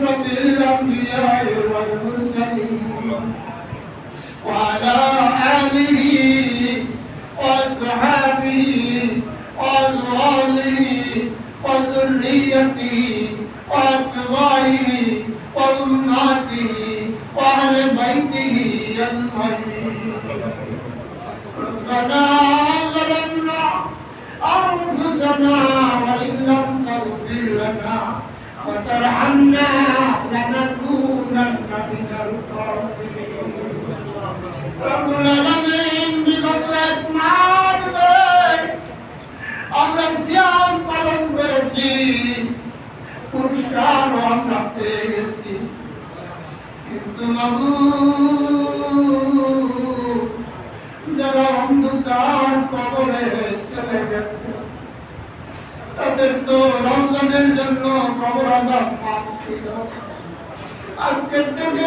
أشرف الأنبياء وعلى آله وأصحابه وأزواجه وذريته وأتباعه وأمهاته وأهل بيته أجمعين ربنا আমরা সিয়াম পালন করেছি পুরস্কারও আমরা পেয়ে গেছি কিন্তু যারা অন্ধকার কবরে চলে গেছে, তাদের তো রমজানের জন্য কবর ছিল। আজকের থেকে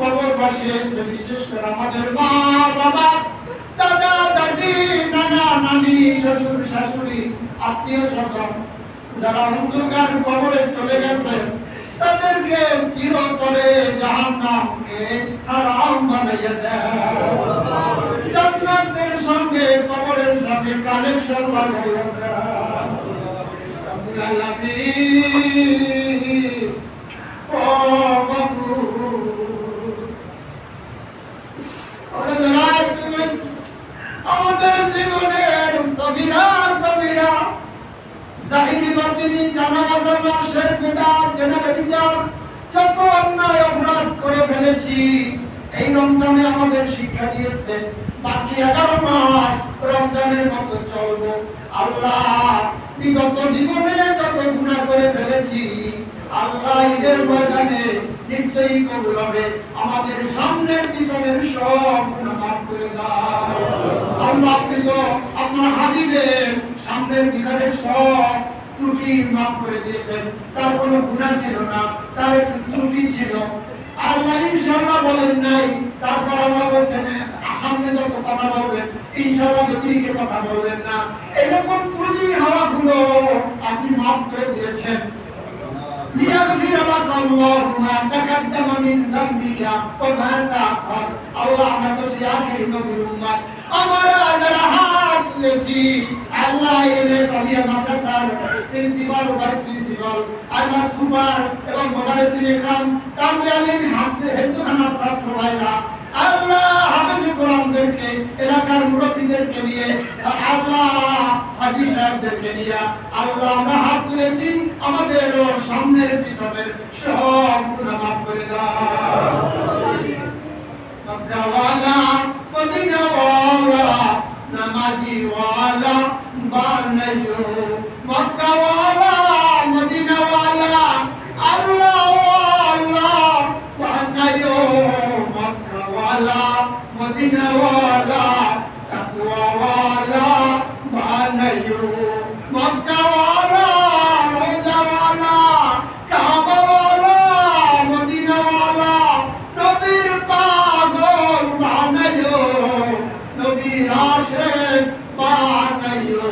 কবরবাসী এসে বিশেষ করে আমাদের মা বাবা দাদা, দাদি, নানা, নানি, শ্বশুর, শাশুড়ি, আত্মীয় স্বজন, যারা অন্ধকার কবরে চলে গেছে, তাদেরকে চিরতরে জাহান্নামকে হারাম বানাইয়া জান্নাতের সঙ্গে, কবরের সঙ্গে কানেকশন লাগাইয়া দেয় রব্বুল আলামিন ও মাবুদ আমাদের রাত চলেছে। আমাদের জীবনের সবিরার কবিরা জাহিরি বাতিনি জানা বাজার মাসের বেদাত জেনাবে বিচার যত অন্যায় অপরাধ করে ফেলেছি এই রমজানে আমাদের শিক্ষা দিয়েছে। বাকি এগারো মাস রমজানের মতো চলবো। আল্লাহ, বিগত জীবনে যত গুণা করে ফেলেছি, আল্লাহ ঈদের ময়দানে নিশ্চয়ই কবুল হবে। আমাদের সামনের পিছনের সব মাফ করে আল্লাহ আপনি তো আপনার হাবিবের সামনের পিছনের সব ত্রুটি মাফ করে দিয়েছেন। তার কোনো গুণা ছিল না, তার একটু ত্রুটি ছিল। আল্লাহ ইনশাআল্লাহ বলেন নাই তারপর আল্লাহ বলছেন সামনে যত কথা বলবেন, ইনশাআল্লাহ ব্যতিরিক্ত কথা বলবেন না। এরকম ত্রুটি হওয়াগুলো আপনি মাফ করে দিয়েছেন। লিয়াগফির লাক আল্লাহ মা তাকাদ্দাম মিন যামবিকা ওয়া মা তাআখার আল্লাহ আমাকে সেই আখির নবীর উম্মত আমার আদর হাত নেছি আল্লাহ এনে সাদিয়া মাদ্রাসার প্রিন্সিপাল ও ভাইস প্রিন্সিপাল আমার সুপার এবং মোদারেসিন ইকরাম কামরালিন হাফেজ হেফজুল আমার ছাত্র ভাইরা সামনের সব করে দাও। মক্কাওয়ালা মদিনাওয়ালা নামাজিওয়ালা বানাইও। মক্কাওয়ালা মদিনাওয়ালা আল্লাহওয়ালা বানাইও মক্কাওয়ালা মদিনাওয়ালা তাকওয়াওয়ালা বানাইও মক্কাওয়ালা রোজাওয়ালা কাবাওয়ালা মদিনাওয়ালা নবীর পাগল বানাইও নবীর আশেক বানাইও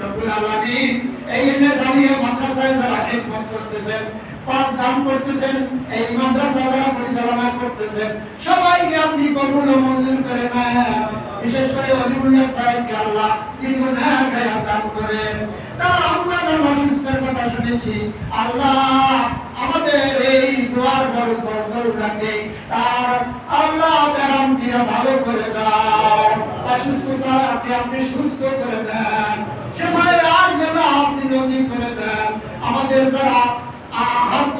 রব্বুল আলামিন এই এনে জানিয়ে মাদ্রাসায় যারা খিদমত করতেছেন পাঠ দান করতেছেন, এই মাদ্রাসা যারা পরিচালনা করতেছেন। সবাইকে আপনি কবুল ও মঞ্জুর করে নেন। বিশেষ করে অলিউল্লাহ সাহেবকে আল্লাহ দীর্ঘ ন্যায় দান করেন। তার আমরা তার অসুস্থের কথা শুনেছি। আল্লাহ আমাদের এই দোয়ার বড় বড়কে তার আল্লাহ ব্যারাম দিয়া ভালো করে দাও। অসুস্থতাকে আপনি সুস্থ করে দেন। সেমায় আর যেন আপনি নসিব করে দেন। আমাদের যারা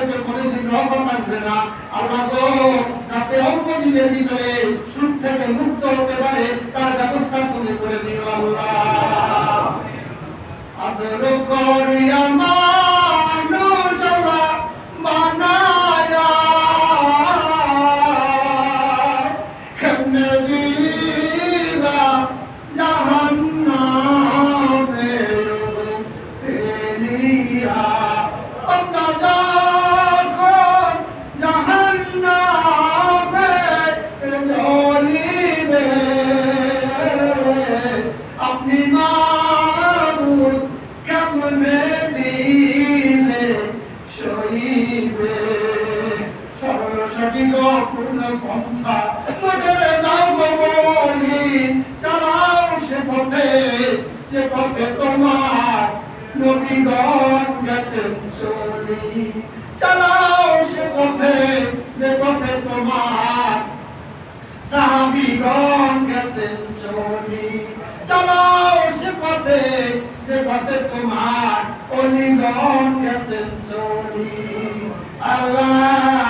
ঘরেতে কোনোদিন রহমত আসবে না। আল্লাহ গো, যাতে অল্প দিনের ভিতরে সুদ থেকে মুক্ত হতে পারে, তার ব্যবস্থা তুমি করে দিও আল্লাহ। আদর চালাও সে পথে যে পথে তোমার নবীগণ গেছেন চলি সে পথে যে পথে তোমার সাহাবিগণ গেছেন চলি সে পথে যে পথে তোমার অলিগণ গেছেন চলি আল্লাহ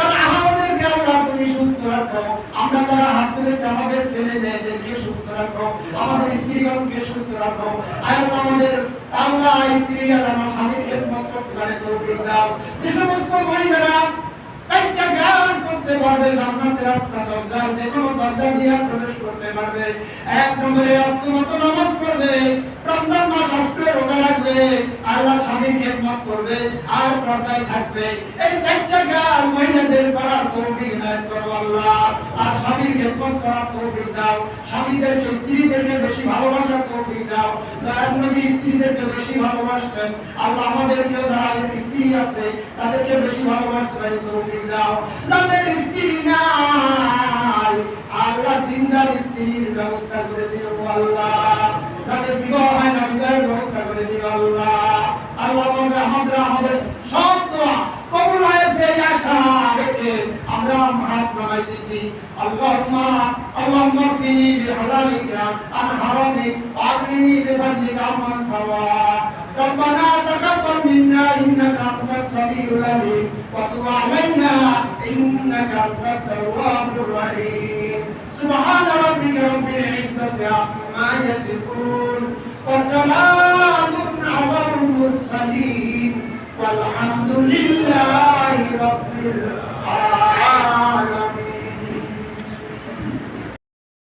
তার আহারদেরকে আল্লাহ তুমি সুস্থ রাখো। আমরা যারা হাত তুলেছি আমাদের ছেলে মেয়েদেরকে সুস্থ রাখো, আমাদের স্ত্রীগণকে সুস্থ রাখো। আল্লাহ আমাদের, আল্লাহ স্ত্রীরা যেন স্বামীর খেদমত করতে পারে তৌফিক দাও। যে সমস্ত মহিলারা চারটা কাজ করতে পারবে, জান্নাতের আটটা দরজা যে কোনো দরজা দিয়ে প্রবেশ করতে পারবে। এক নম্বরে অর্থমত নামাজ পড়বে রমজান মাস আসলে রোজা রাখবে, আল্লাহ স্বামীর খেদমত করবে, আর পর্দায় থাকবে। এই চারটা কাজ মহিলাদের করার তৌফিক দান করো আল্লাহ। আর স্বামীর খেদমত করার তৌফিক দাও। স্বামীদেরকে, স্ত্রীদেরকে বেশি ভালোবাসার তৌফিক দাও। দয়ার নবী স্ত্রীদেরকে বেশি ভালোবাসতেন। আল্লাহ আমাদেরকেও যারা স্ত্রী আছে, তাদেরকে বেশি ভালোবাসতে পারি তৌফিক দাও। যাদের স্ত্রী নাই, আল্লাহ দিনদার স্ত্রীর ব্যবস্থা করে দিও আল্লাহ। যাদের বিবাহ হয় না বিবাহের ব্যবস্থা করে দিও আল্লাহ আল্লাহ আমাদের আমাদের আমাদের সব দোয়া কবুল হয়েছে এই আশা রেখে আমরা হাত নামাইতেছি আল্লাহুম্মা আল্লাহুম্মা ফিনি বিহালালিকা আন হারামিক ওয়াগনিনি বিফadlika আম্মান সাওয়া ربنا تقبل منا انك انت السميع العليم وتب علينا انك انت التواب الرحيم سبحان ربك رب العزه عما يصفون وسلام على المرسلين والحمد لله رب العالمين